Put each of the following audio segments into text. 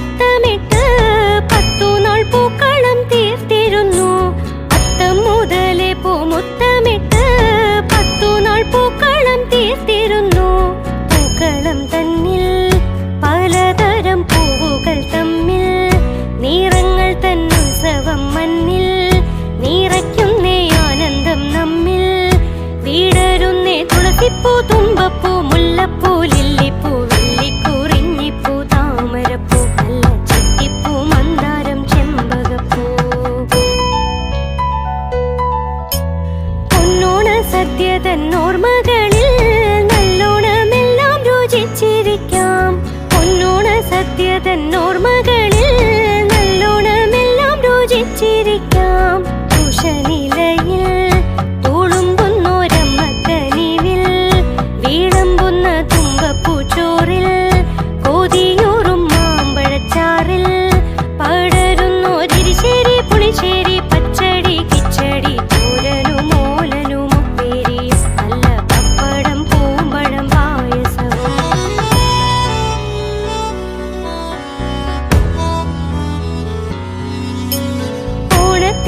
முத்தமிட்டு സത്യതന്നോർമ്മകളിൽ നല്ലോണമെല്ലാം രുചിച്ചിരിക്കാം പൊന്നോണ സത്യതന്നോർമ്മകൾ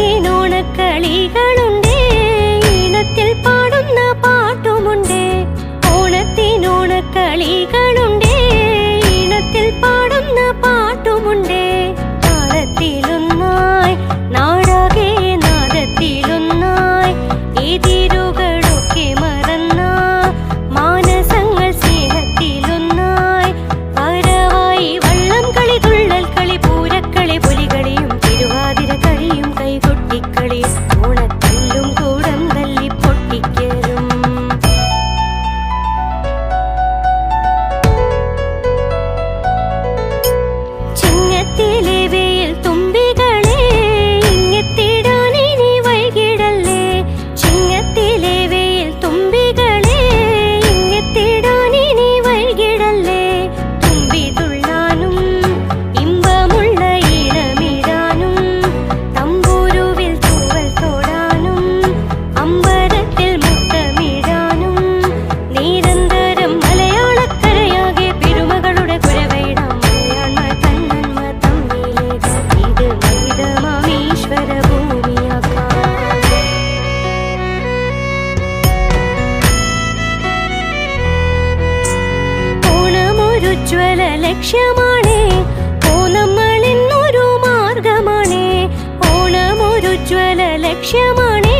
ഓണത്തിനോണക്കളികളുണ്ട് ഇണത്തിൽ പാടുന്ന പാട്ടുമുണ്ട്. ഓണത്തിനോണക്കളികളുണ്ട് ലക്ഷ്യമാണേ ഓണമ്മളിന്നൊരു മാർഗമാണേ. ഓണമൊരു ജ്വല ലക്ഷ്യമാണേ